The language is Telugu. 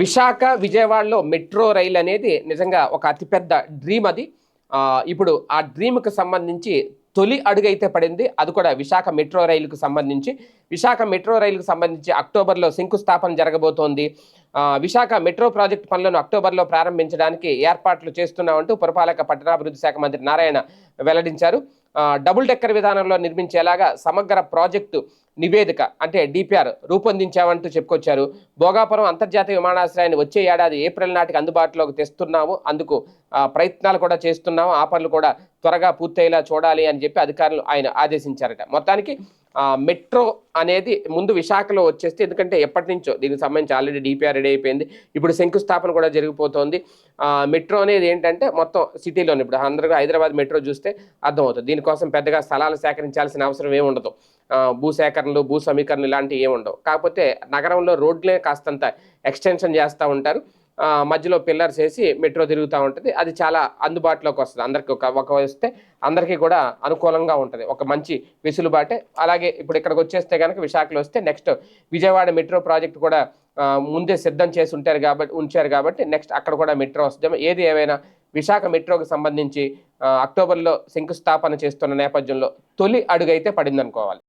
విశాఖ విజయవాడలో మెట్రో రైలు అనేది నిజంగా ఒక అతిపెద్ద డ్రీమ్ అది. ఇప్పుడు ఆ డ్రీమ్కి సంబంధించి తొలి అడుగైతే పడింది. అది కూడా విశాఖ మెట్రో రైలుకు సంబంధించి. విశాఖ మెట్రో రైలుకు సంబంధించి అక్టోబర్లో శంకుస్థాపన జరగబోతోంది. విశాఖ మెట్రో ప్రాజెక్టు పనులను అక్టోబర్లో ప్రారంభించడానికి ఏర్పాట్లు చేస్తున్నామంటూ పురపాలక పట్టణాభివృద్ధి శాఖ మంత్రి నారాయణ వెల్లడించారు. డబుల్ డెక్కర్ విధానంలో నిర్మించేలాగా సమగ్ర ప్రాజెక్టు నివేదిక అంటే డిపిఆర్ రూపొందించామంటూ చెప్పుకొచ్చారు. భోగాపురం అంతర్జాతీయ విమానాశ్రయాన్ని వచ్చే ఏడాది ఏప్రిల్ నాటికి అందుబాటులోకి తెస్తున్నాము. అందుకు ప్రయత్నాలు కూడా చేస్తున్నాము. ఆ పనులు కూడా త్వరగా పూర్తయ్యేలా చూడాలి అని చెప్పి అధికారులు ఆయన ఆదేశించారట. మొత్తానికి మెట్రో అనేది ముందు విశాఖలో వచ్చేస్తే ఎందుకంటే ఎప్పటి నుంచో దీనికి సంబంధించి ఆల్రెడీ డిపిఆర్ రెడీ అయిపోయింది. ఇప్పుడు శంకుస్థాపన కూడా జరిగిపోతుంది. మెట్రో అనేది ఏంటంటే మొత్తం సిటీలోనే. ఇప్పుడు అందరూ హైదరాబాద్ మెట్రో చూస్తే అర్థమవుతుంది. దీనికోసం పెద్దగా స్థలాలు సేకరించాల్సిన అవసరం ఏమి ఉండదు సమీకరణలు భూ సమీకరణలు ఇలాంటివి ఏమి ఉండవు. కాకపోతే నగరంలో రోడ్లే కాస్తంత ఎక్స్టెన్షన్ చేస్తూ ఉంటారు. మధ్యలో పిల్లర్స్ వేసి మెట్రో తిరుగుతూ ఉంటుంది. అది చాలా అందుబాటులోకి వస్తుంది. అందరికి ఒక ఒక వస్తే అందరికీ కూడా అనుకూలంగా ఉంటుంది. ఒక మంచి వెసులుబాటే. అలాగే ఇప్పుడు ఇక్కడికి వచ్చేస్తే కనుక విశాఖలో వస్తే నెక్స్ట్ విజయవాడ మెట్రో ప్రాజెక్ట్ కూడా ముందే సిద్ధం చేసి ఉంటారు కాబట్టి ఉంచారు కాబట్టి నెక్స్ట్ అక్కడ కూడా మెట్రో వస్తుంది. ఏది ఏమైనా విశాఖ మెట్రోకి సంబంధించి అక్టోబర్లో శంకుస్థాపన చేస్తున్న నేపథ్యంలో తొలి అడుగైతే పడిందనుకోవాలి.